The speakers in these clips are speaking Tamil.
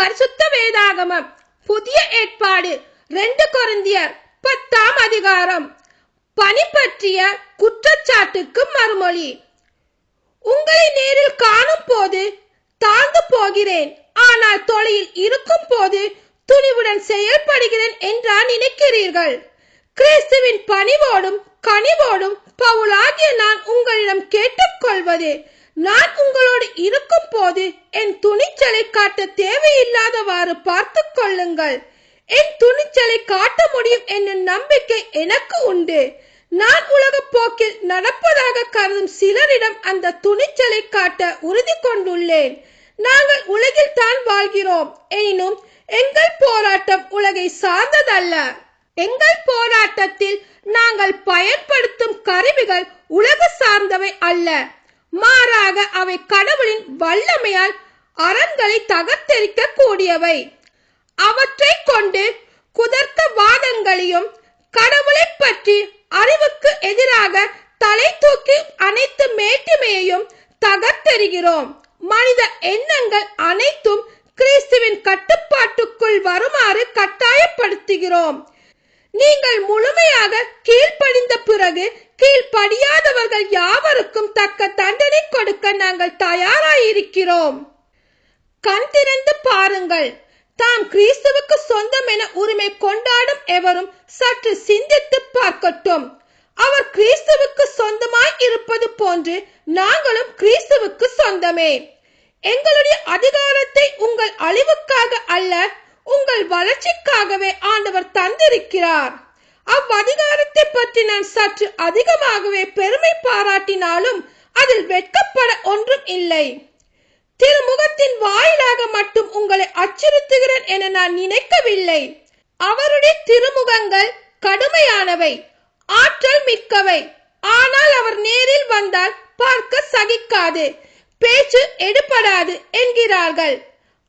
பரிசுத்த வேதாகமம். புதிய ஏற்பாடு. ரெண்டு கொரிந்தியர் பத்தாம் அதிகாரம். பணி பற்றிய குற்றச்சாட்டுக்கு மறுமொழி. உங்களை நேரில் காணும் போது தாழ்ந்து போகிறேன். ஆனால் தொலையில் இருக்கும் போது துணிவுடன் செயல்படுகிறேன் என்றா நினைக்கிறீர்கள். கிறிஸ்துவின் பணிவோடும் கனிவோடும் பவுலாகிய நான் உங்களிடம் கேட்டுக்கொள்வது நான் உங்களோடு இருக்கும் போது என் துணிச்சலை காட்ட தேவையில்லாதவாறு பார்த்து கொள்ளுங்கள். என் துணிச்சலை காட்ட முடியும் என்ற நம்பிக்கை எனக்கு உண்டு. நான் உலக போக்கில் நடப்பதாக கருதும் சிலரிடம் அந்த துணிச்சலை காட்ட உறுதி கொண்டுள்ளேன். நாங்கள் உலகில் தான் வாழ்கிறோம். எனினும் எங்கள் போராட்டம் உலகை சார்ந்ததல்ல. எங்கள் போராட்டத்தில் நாங்கள் பயன்படுத்தும் கருவிகள் உலக சார்ந்தவை அல்ல. மாறாக அவை கடவுளின் வல்லமையால் அறங்களை தகர்த்தெரிக்க கூடியவை அவற்றை கொண்டு குதர்க்க வாதங்களையும் கடவுளை பற்றி அறிவுக்கு எதிராக தலை தூக்கி அனைத்து மேட்டுமையையும் தகர்த்தெறிகிறோம் மனித எண்ணங்கள் அனைத்தும் கிறிஸ்துவின் கட்டுப்பாட்டுக்குள் வருமாறு கட்டாயப்படுத்துகிறோம். நீங்கள் முழுமையாக கீழ்ப்படிந்த பிறகு கீழ்ப்படியாதவர்கள் யாவருக்கும் தக்க தண்டனை கொடுக்க நாங்கள் தயாராயிருக்கிறோம். கண் திறந்து பாருங்கள். தாம் கிறிஸ்துவுக்கு சொந்தம் என உரிமை கொண்டாடும் எவரும் சற்று சிந்தித்து பார்க்கட்டும். அவர் கிறிஸ்துவுக்கு சொந்தமாய் இருப்பது போன்று நாங்களும் கிறிஸ்துவுக்கு சொந்தமே. எங்களுடைய அதிகாரத்தை உங்கள் அழிவுக்காக அல்ல உங்கள் வளர்ச்சிக்காகவே ஆண்டவர் தந்திருக்கிறார். அவ்வதிகாரத்தை பற்றி நான் சற்று அதிகமாகவே பெருமை பாராட்டினாலும் அதில் வெட்கப்பட ஒன்றும் இல்லை. திருமுகத்தின் வாயிலாக மட்டும் உங்களை அச்சுறுத்துகிறேன் என நான் நினைக்கவில்லை. அவருடைய திருமுகங்கள் கடுமையானவை ஆற்றல் மிக்கவை. ஆனால் அவர் நேரில் வந்தால் பார்க்க சகிக்காது பேச்சு எடுபடாது என்கிறார்கள்.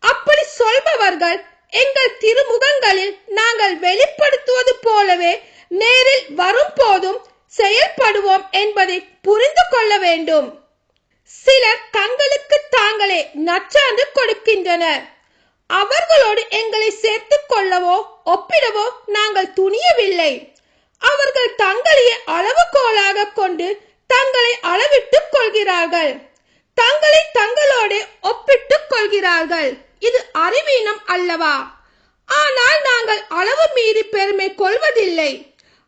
அப்படி சொல்பவர்கள் எங்கள் திருமுகங்களில் நாங்கள் வெளிப்படுத்துவது போலவே நேரில் வரும் போதும் செயல்படுவோம் என்பதை புரிந்து கொள்ள வேண்டும். சிலர் தங்களுக்கு தாங்களே நச்சான்று கொடுக்கின்றனர். அவர்களோடு எங்களை சேர்த்துக் கொள்ளவோ ஒப்பிடவோ நாங்கள் துணியவில்லை. அவர்கள் தங்களையே அளவுகோலாக கொண்டு தங்களை அளவிட்டுக் கொள்கிறார்கள். தங்களை தங்களோடு ஒப்பிட்டுக் கொள்கிறார்கள். இது அறிவீனம் அல்லவா? ஆனால் நாங்கள் அளவு மீறி பெருமை கொள்வதில்லை.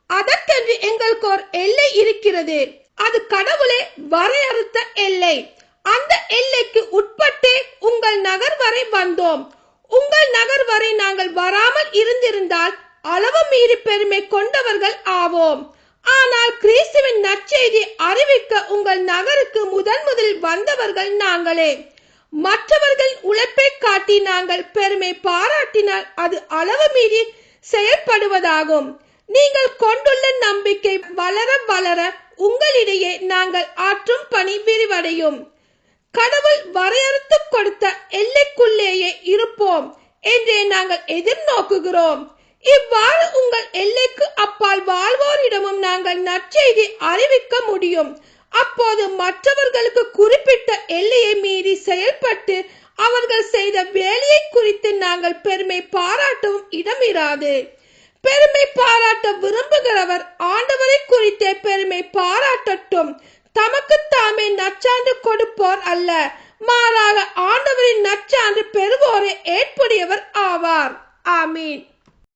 அதற்கென்று எங்களுக்கு ஒரு எல்லை இருக்கிறது. அது கடவுளே வரையறுத்த எல்லை. அந்த எல்லைக்கு உட்பட்டே உங்கள் நகர் வரை வந்தோம். உங்கள் நகர் வரை நாங்கள் வராமல் இருந்திருந்தால் அளவு மீறி பெருமை கொண்டவர்கள் ஆவோம். ஆனால் கிறிஸ்துவின் நற்செய்தி அறிவிக்க உங்கள் நகருக்கு முதன் முதலில் வந்தவர்கள் நாங்களே. மற்றவர்கள் உழைப்பை காட்டி நாங்கள் பெருமை பாராட்டினால் அது அளவு மீறி செயல்படுவதாகும் நீங்கள் கொண்டுள்ள நம்பிக்கை வளர வளர உங்களிடையே நாங்கள் ஆற்றும் பணி விரிவடையும். கடவுள் வரையறுத்து கொடுத்த எல்லைக்குள்ளேயே இருப்போம் என்றே நாங்கள் எதிர்நோக்குகிறோம். இவ்வாறு உங்கள் எல்லைக்கு அப்பால் வாழ்வோரிடமும் நாங்கள் நற்செய்தி அறிவிக்க முடியும். அப்போது மற்றவர்களுக்கு குறிப்பிட்ட எல்லையை மீறி செயல்பட்டு அவர்கள் செய்த வேலையை குறித்து நாங்கள் பெருமை பாராட்டவும் இடமிராது. பெருமை பாராட்ட விரும்புகிறவர் ஆண்டவரை குறித்தே பெருமை பாராட்டட்டும். தமக்கு தாமே நச்சான்று கொடுப்போர் அல்ல. மாறாக ஆண்டவரின் நச்சான்று பெறுவோரை ஏற்புடையவர் ஆவார். ஆமீன்.